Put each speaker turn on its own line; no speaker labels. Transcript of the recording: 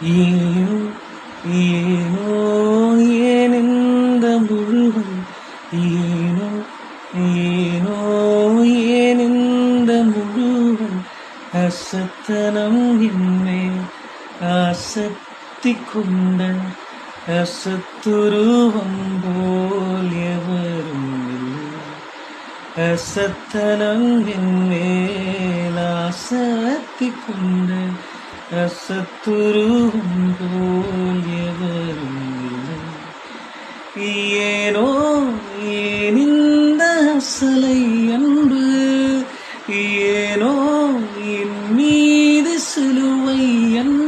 ஏனோ ஏனோ ஏனெந்த முழுவன் ஏனோ ஏனோ ஏனெந்த முழுவன் അസത്തനം എന്നെ ആസക്തിക്കൊണ്ട. അസത്തുരുവം പോലെവരുന്നില്ല അസത്തനം എന്നേലാസക്തിക്കൊണ്ട് അസത്തുരുവും പോകിയവരും ஏனோ ஏனிந்த சிலை அன்பு? ஏனோ என் மீது சிலுவை அன்பு?